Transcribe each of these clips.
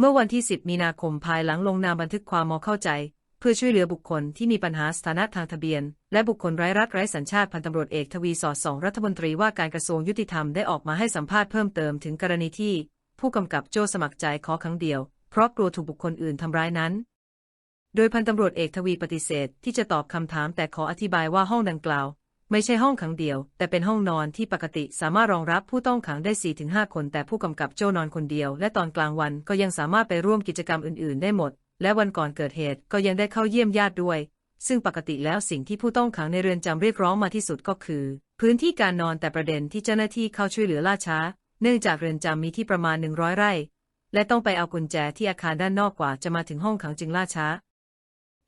เมื่อวันที่ 10 มีนาคมภายหลังลงนามบันทึกความมอเข้าใจ เพื่อช่วยเหลือบุคคลที่มีปัญหาสถานะทางทะเบียน และบุคคลไร้รัฐไร้สัญชาติพันตำรวจเอกทวีสอดสองรัฐมนตรีว่าการกระทรวงยุติธรรมได้ออกมาให้สัมภาษณ์เพิ่มเติมถึงกรณีที่ ผู้กำกับโจสมัครใจขอครั้งเดียว เพราะกลัวถูกบุคคลอื่นทำร้ายนั้น โดยพันตำรวจเอกทวีปฏิเสธ ที่จะตอบคำถามแต่ขออธิบายว่าห้องดังกล่าว ไม่ใช่ห้องขังเดียว แต่เป็นห้องนอนที่ปกติสามารถรองรับผู้ต้องขังได้ 4-5 คน แต่ผู้กำกับโจ้นอนคนเดียว และตอนกลางวันก็ยังสามารถไปร่วมกิจกรรมอื่น ๆ ได้หมด และวันก่อนเกิดเหตุก็ยังได้เข้าเยี่ยมญาติด้วย ซึ่งปกติแล้วสิ่งที่ผู้ต้องขังในเรือนจำเรียกร้องมาที่สุดก็คือ พื้นที่การนอนแต่ประเด็นที่เจ้าหน้าที่เข้าช่วยเหลือล่าช้า เนื่องจากเรือนจำมีที่ประมาณ 100 ไร่ และต้องไปเอากุญแจที่อาคารด้านนอกกว่าจะมาถึงห้องขังจึงล่าช้า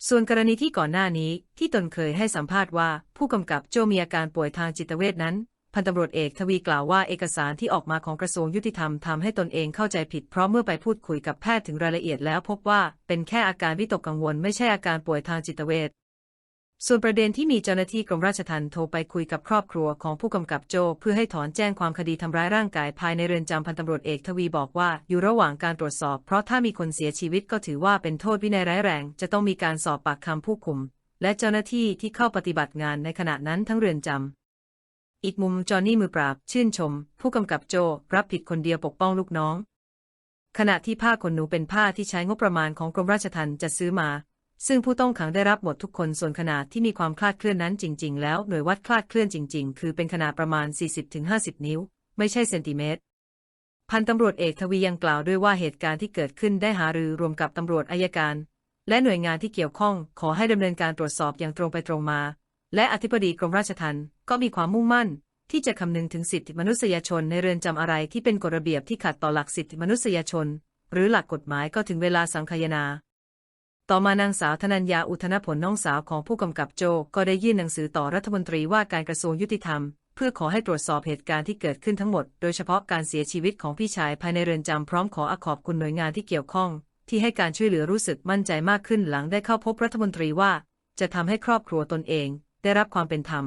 ส่วนกรณีที่ก่อนหน้านี้ที่ตนเคยให้สัมภาษณ์ว่า ผู้กำกับโจมีอาการป่วยทางจิตเวชนั้น พันตำรวจเอกทวีกล่าวว่าเอกสารที่ออกมาของกระทรวงยุติธรรมทำให้ตนเองเข้าใจผิดเพราะเมื่อไปพูดคุยกับแพทย์ถึงรายละเอียดแล้วพบว่าเป็นแค่อาการวิตกกังวลไม่ใช่อาการป่วยทางจิตเวช ส่วนประเด็นที่มีเจ้าหน้าที่กรมราชทัณฑ์โทรไปคุยกับครอบครัวของผู้กำกับโจ เพื่อให้ถอนแจ้งความคดีทำร้ายร่างกายภายในเรือนจำพันตำรวจเอกทวีบอกว่าอยู่ระหว่างการตรวจสอบ เพราะถ้ามีคนเสียชีวิตก็ถือว่าเป็นโทษวินัยร้ายแรง จะต้องมีการสอบปากคำผู้คุม และเจ้าหน้าที่ที่เข้าปฏิบัติงานในขณะนั้นทั้งเรือนจำอีกมุมจอห์นนี่มือปราบ ชื่นชม ผู้กำกับโจรับผิดคนเดียวปกป้องลูกน้อง ขณะที่ผ้าขนหนูเป็นผ้าที่ใช้งบประมาณของกรมราชทัณฑ์จัดซื้อมา ซึ่งผู้ต้องขังได้รับหมดทุกคนส่วนขนาดที่มีความคลาดเคลื่อนนั้นจริง ๆ แล้วหน่วยวัดคลาดเคลื่อนจริง ๆ คือเป็นขนาดประมาณ 40-50 นิ้ว ไม่ใช่เซนติเมตรพันตำรวจเอกทวียังกล่าวด้วยว่าเหตุการณ์ที่เกิดขึ้นได้หารือรวมกับตำรวจอายการ และหน่วยงานที่เกี่ยวข้อง ขอให้ดำเนินการตรวจสอบอย่างตรงไปตรงมา และอธิบดีกรมราชทัณฑ์ก็มีความมุ่งมั่น ที่จะคำนึงถึงสิทธิมนุษยชนในเรือนจำอะไรที่เป็นกฎระเบียบที่ขัดต่อหลักสิทธิมนุษยชน หรือหลักกฎหมายก็ถึงเวลาสังคายนา ต่อมานางสาวธนัญญาอุทนผลน้องสาวของผู้กำกับโจก็ได้ยื่นหนังสือต่อรัฐมนตรีว่าการกระทรวงยุติธรรม เพื่อขอให้ตรวจสอบเหตุการณ์ที่เกิดขึ้นทั้งหมด โดยเฉพาะการเสียชีวิตของพี่ชายภายในเรือนจำพร้อมขอขอบคุณหน่วยงานที่เกี่ยวข้อง ที่ให้การช่วยเหลือรู้สึกมั่นใจมากขึ้นหลังได้เข้าพบรัฐมนตรีว่า จะทำให้ครอบครัวตนเอง ได้รับความเป็นธรรม